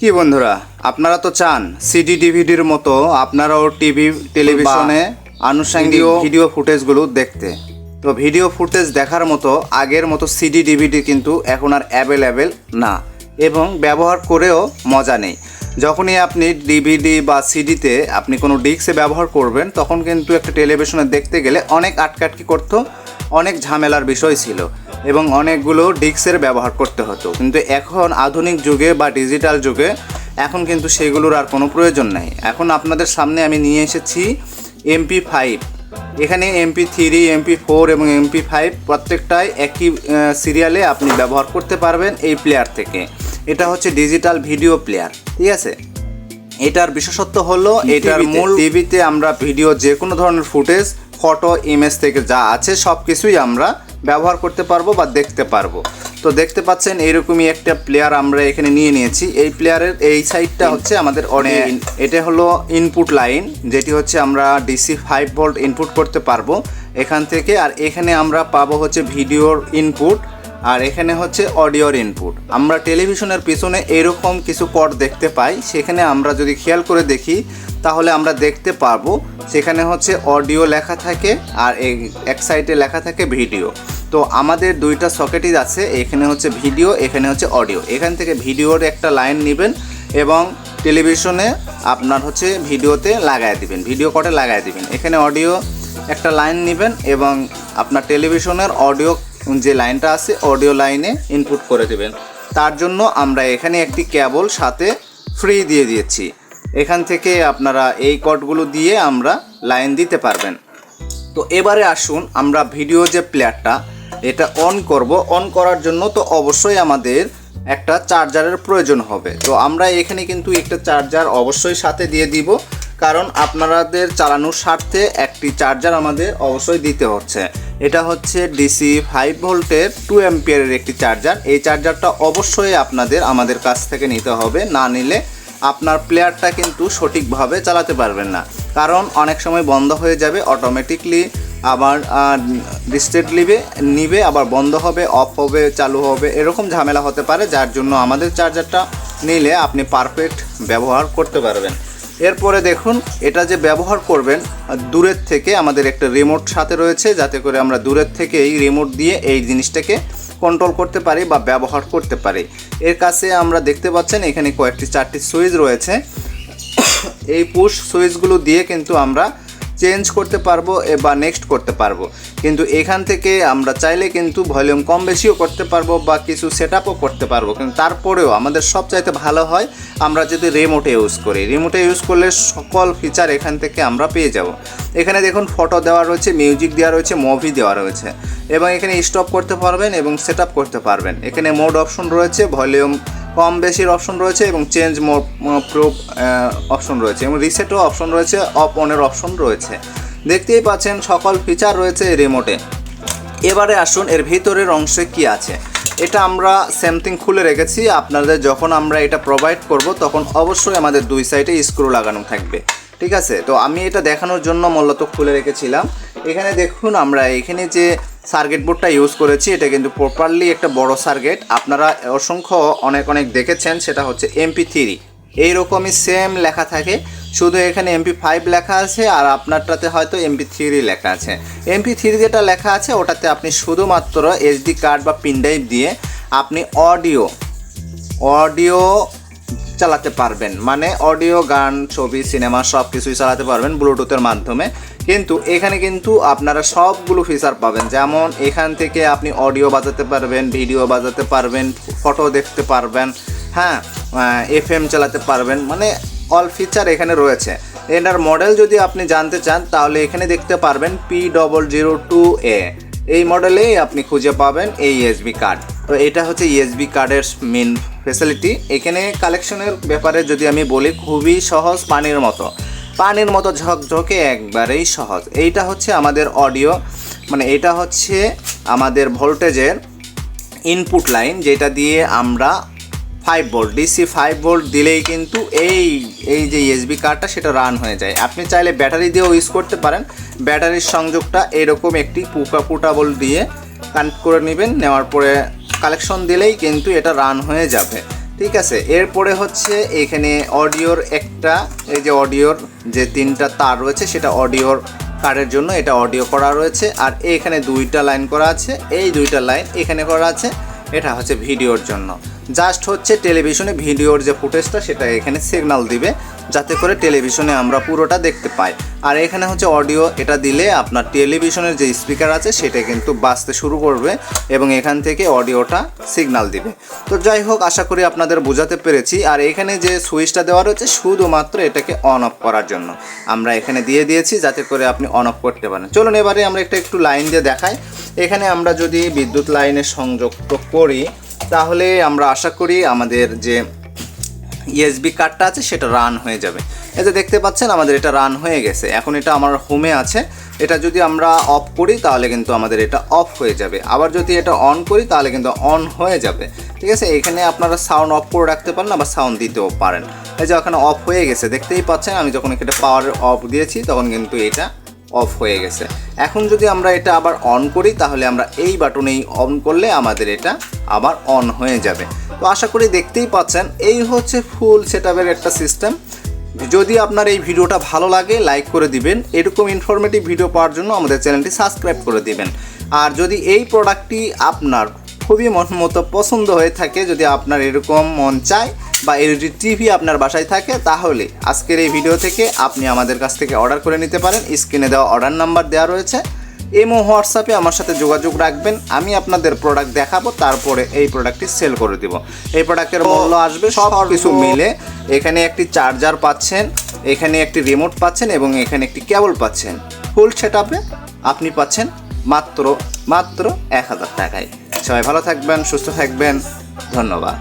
কি বন্ধুরা আপনারা তো চান সিডি ডিভিডির মতো আপনারাও টিভি টেলিভিশনে আনুষঙ্গিক ভিডিও ফুটেজগুলো দেখতে। তো ভিডিও ফুটেজ দেখার মতো আগের মতো সিডি ডিভিডি কিন্তু এখন আর অ্যাভেলেবেল না এবং ব্যবহার করেও মজা নেই। যখনই আপনি ডিভিডি বা সিডিতে আপনি কোনো ডিস্কে ব্যবহার করবেন তখন কিন্তু একটা টেলিভিশনে দেখতে গেলে অনেক আটকাটকি করতো অনেক ঝামেলার বিষয় ছিল এবং অনেকগুলো ডিস্কের ব্যবহার করতে হতো। কিন্তু এখন আধুনিক যুগে বা ডিজিটাল যুগে এখন কিন্তু সেগুলোর আর কোনো প্রয়োজন নাই। এখন আপনাদের সামনে আমি নিয়ে এসেছি এমপি ফাইভ এখানে এমপি থ্রি এমপি ফোর এবং এমপি ফাইভ প্রত্যেকটাই একই সিরিয়ালে আপনি ব্যবহার করতে পারবেন এই প্লেয়ার থেকে। এটা হচ্ছে ডিজিটাল ভিডিও প্লেয়ার ঠিক আছে? এটার বিশেষত্ব হলো এটার মূল টিভিতে। আমরা ভিডিও যে কোনো ধরনের ফুটেজ ফটো ইমেজ থেকে যা আছে সব কিছুই আমরা ব্যবহার করতে পারব বা দেখতে পারব। তো দেখতে পাচ্ছেন এইরকমই একটা প্লেয়ার আমরা এখানে নিয়ে নিয়েছি। এই প্লেয়ারের এই সাইডটা হচ্ছে আমাদের অনেক এটা হলো ইনপুট লাইন যেটি হচ্ছে আমরা ডিসি ফাইভ ভোল্ট ইনপুট করতে পারব এখান থেকে। আর এখানে আমরা পাবো হচ্ছে ভিডিওর ইনপুট আর এখানে হচ্ছে অডিওর ইনপুট আমরা টেলিভিশনের পিছনে এরকম কিছু পট দেখতে পাই। সেখানে আমরা যদি খেয়াল করে দেখি তাহলে আমরা দেখতে পারব সেখানে হচ্ছে অডিও লেখা থাকে আর এক সাইডে লেখা থাকে ভিডিও। তো আমাদের দুইটা সকেটই আছে, এখানে হচ্ছে ভিডিও, এখানে হচ্ছে অডিও। এখান থেকে ভিডিওর একটা লাইন নেবেন এবং টেলিভিশনে আপনার হচ্ছে ভিডিওতে লাগায় দিবেন, ভিডিও কটে লাগায় দিবেন। এখানে অডিও একটা লাইন নেবেন এবং আপনার টেলিভিশনের অডিও যে লাইনটা আছে, অডিও লাইনে ইনপুট করে দেবেন। তার জন্য আমরা এখানে একটি কেবল সাথে ফ্রি দিয়ে দিয়েছি। এখান থেকে আপনারা এই কটগুলো দিয়ে আমরা লাইন দিতে পারবেন। তো এবারে আসুন, আমরা ভিডিও যে প্লেয়ারটা এটা অন করব। অন করার জন্য তো অবশ্যই আমাদের একটা চার্জারের প্রয়োজন হবে। তো আমরা এখানে কিন্তু একটা চার্জার অবশ্যই সাথে দিয়ে দিব, কারণ আপনাদের চালানোর স্বার্থে একটি চার্জার আমাদের অবশ্যই দিতে হচ্ছে। এটা হচ্ছে ডিসি ফাইভ ভোল্টের টু অ্যাম্পিয়ারের একটি চার্জার এই চার্জারটা অবশ্যই আপনাদের, আমাদের কাছ থেকে নিতে হবে। না নিলে আপনার প্লেয়ারটা কিন্তু সঠিকভাবে চালাতে পারবেন না। কারণ অনেক সময় বন্ধ হয়ে যাবে অটোমেটিকলি আবার ডিস্টেট নিবে নিবে, আবার বন্ধ হবে অফ হবে, চালু হবে, এরকম ঝামেলা হতে পারে, যার জন্য আমাদের চার্জারটা নিলে আপনি পারফেক্ট ব্যবহার করতে পারবেন। এরপরে দেখুন, এটা যে ব্যবহার করবেন, দূরের থেকে আমাদের একটা রিমোট সাথে রয়েছে, যাতে করে আমরা দূরের থেকে এই রিমোট দিয়ে এই জিনিসটাকে কন্ট্রোল করতে পারি বা ব্যবহার করতে পারি। এর কাছে আমরা দেখতে পাচ্ছেন এখানে কয়েকটি, চারটি সুইচ রয়েছে। এই পুশ সুইচগুলো দিয়ে কিন্তু আমরা চেঞ্জ করতে পারব বা নেক্সট করতে পারব। কিন্তু এখান থেকে আমরা চাইলে কিন্তু ভলিউম কম বেশিও করতে পারব বা কিছু সেট করতে পারব। কিন্তু তারপরেও আমাদের সবচাইতে ভালো হয় আমরা যদি রিমোটে ইউজ করি। রিমোটে ইউজ করলে সকল ফিচার এখান থেকে আমরা পেয়ে যাব। এখানে দেখুন ফটো দেওয়া রয়েছে মিউজিক দেওয়া রয়েছে মুভি দেওয়া রয়েছে। এবং এখানে স্টপ করতে পারবেন এবং সেট করতে পারবেন। এখানে মোড অপশন রয়েছে ভলিউম কম বেশির অপশন রয়েছে এবং চেঞ্জ মোড প্রো অপশন রয়েছে এবং রিসেটও অপশন রয়েছে অফ অনের অপশন রয়েছে। দেখতেই পাচ্ছেন সকল ফিচার রয়েছে এই রিমোটে এবারে আসুন, এর ভিতরের অংশে কি আছে? এটা আমরা স্যামথিং খুলে রেখেছি। আপনাদের যখন আমরা এটা প্রোভাইড করব, তখন অবশ্যই আমাদের দুই সাইডে স্ক্রু লাগানো থাকবে। ঠিক আছে? তো আমি এটা দেখানোর জন্য মূলত খুলে রেখেছিলাম। এখানে দেখুন আমরা এখানে যে সার্কিট বোর্ডটা ইউজ করেছি, এটা কিন্তু প্রপারলি একটা বড় সার্কিট। আপনারা অসংখ্য অনেক অনেক দেখেছেন, সেটা হচ্ছে এমপি থ্রি এইরকমই সেম লেখা থাকে, শুধু এখানে এমপি ফাইভ লেখা আছে আর আপনারটাতে হয়তো এমপি থ্রি লেখা আছে। এমপি থ্রি যেটা লেখা আছে, ওটাতে আপনি শুধুমাত্র এসডি কার্ড বা পিনড্রাইভ দিয়ে আপনি অডিও অডিও চালাতে পারবেন। মানে অডিও, গান, ছবি, সিনেমা সব কিছুই চালাতে পারবেন ব্লুটুথের মাধ্যমে। কিন্তু এখানে কিন্তু আপনারা সবগুলো ফিচার পাবেন। যেমন এখান থেকে আপনি অডিও বাজাতে পারবেন, ভিডিও বাজাতে পারবেন, ফটো দেখতে পারবেন হ্যাঁ এফ চালাতে পারবেন। মানে অল ফিচার এখানে রয়েছে। এটার মডেল যদি আপনি জানতে চান, তাহলে এখানে দেখতে পারবেন P double zero two A এই মডেলেই আপনি খুঁজে পাবেন এই ইএসবি কার্ড তো এটা হচ্ছে ইএসবি কার্ডের মেন ফেসিলিটি এখানে কালেকশনের ব্যাপারে যদি আমি বলি, খুবই সহজ, পানির মতো। পানির মতো ঝকঝকে একবারেই সহজ। এইটা হচ্ছে আমাদের অডিও মানে এটা হচ্ছে আমাদের ভোল্টেজের ইনপুট লাইন যেটা দিয়ে আমরা five volt DC five volt দিলেই কিন্তু এই এই যে ইএসবি কার্ডটা সেটা রান হয়ে যায়। আপনি চাইলে ব্যাটারি দিয়েও ইউজ করতে পারেন। ব্যাটারির সংযোগটা এরকম একটি পুকা পুটাবল দিয়ে কানেক্ট করে নেবেন। নেওয়ার পরে কালেকশন দিলেই কিন্তু এটা রান হয়ে যাবে। ঠিক আছে? এরপরে হচ্ছে এখানে অডিওর একটা, এই যে অডিওর যে তিনটা তার রয়েছে, সেটা অডিওর কার্ডের জন্য এটা অডিও করা রয়েছে। আর এখানে দুইটা লাইন করা আছে। এই দুইটা লাইন এখানে করা আছে। এটা হচ্ছে ভিডিওর জন্য। জাস্ট হচ্ছে টেলিভিশনে ভিডিওর যে ফুটেজটা সেটা এখানে সিগনাল দিবে, যাতে করে টেলিভিশনে আমরা পুরোটা দেখতে পাই। আর এখানে হচ্ছে অডিও এটা দিলে আপনার টেলিভিশনের যে স্পিকার আছে সেটা কিন্তু বাজতে শুরু করবে এবং এখান থেকে অডিওটা সিগনাল দিবে। তো যাই হোক, আশা করি আপনাদের বোঝাতে পেরেছি। আর এখানে যে সুইচটা দেওয়া রয়েছে, শুধুমাত্র এটাকে অন অফ করার জন্য। আমরা এখানে দিয়ে দিয়েছি যাতে করে আপনি অন অফ করতে পারেন। চলুন এবারে আমরা একটা একটু লাইন দিয়ে দেখাই। এখানে আমরা যদি বিদ্যুৎ লাইনের সংযুক্ত করি তাহলে আমরা আশা করি আমাদের যে ইএসবি কার্ডটা আছে, সেটা রান হয়ে যাবে। এই যে দেখতে পাচ্ছেন, আমাদের এটা রান হয়ে গেছে। এখন এটা আমার হোমে আছে। এটা যদি আমরা অফ করি, তাহলে কিন্তু আমাদের এটা অফ হয়ে যাবে। আবার যদি এটা অন করি, তাহলে কিন্তু অন হয়ে যাবে। ঠিক আছে? এখানে আপনারা সাউন্ড অফ করে রাখতে পারেন আবার সাউন্ড দিতেও পারেন। এই যে ওখানে অফ হয়ে গেছে। দেখতেই পাচ্ছেন, আমি যখন এটা পাওয়ার অফ দিয়েছি, তখন কিন্তু এটা অফ হয়ে গেছে। এখন যদি আমরা এটা আবার অন করি, তাহলে আমরা এই বাটনেই অন করলে আমাদের এটা আবার অন হয়ে যাবে। তো আশা করি দেখতেই পাচ্ছেন, এই হচ্ছে ফুল সেটআপের একটা সিস্টেম যদি আপনার এই ভিডিওটা ভালো লাগে লাইক করে দিবেন। এরকম ইনফরমেটিভ ভিডিও পাওয়ার জন্য আমাদের চ্যানেলটি সাবস্ক্রাইব করে দিবেন। আর যদি এই প্রোডাক্টটি আপনার খুবই মন মতো পছন্দ হয়ে থাকে, যদি আপনার এরকম মন চায় বা এলইডি টিভি আপনার বাসায় থাকে, তাহলে আজকের এই ভিডিও থেকে আপনি আমাদের কাছ থেকে অর্ডার করে নিতে পারেন। স্ক্রিনে দেওয়া অর্ডার নাম্বার দেওয়া রয়েছে। এমও হোয়াটসঅ্যাপে আমার সাথে যোগাযোগ রাখবেন। আমি আপনাদের প্রোডাক্ট দেখাবো তারপরে এই প্রোডাক্টটি সেল করে দিব। এই প্রোডাক্টের মূল্য আসবে সব কিছু মিলে। এখানে একটি চার্জার পাচ্ছেন এখানে একটি রিমোট পাচ্ছেন এবং এখানে একটি কেবল পাচ্ছেন। ফুল সেট আপনি পাচ্ছেন মাত্র মাত্র এক হাজার টাকায়। সবাই ভালো থাকবেন সুস্থ থাকবেন। ধন্যবাদ।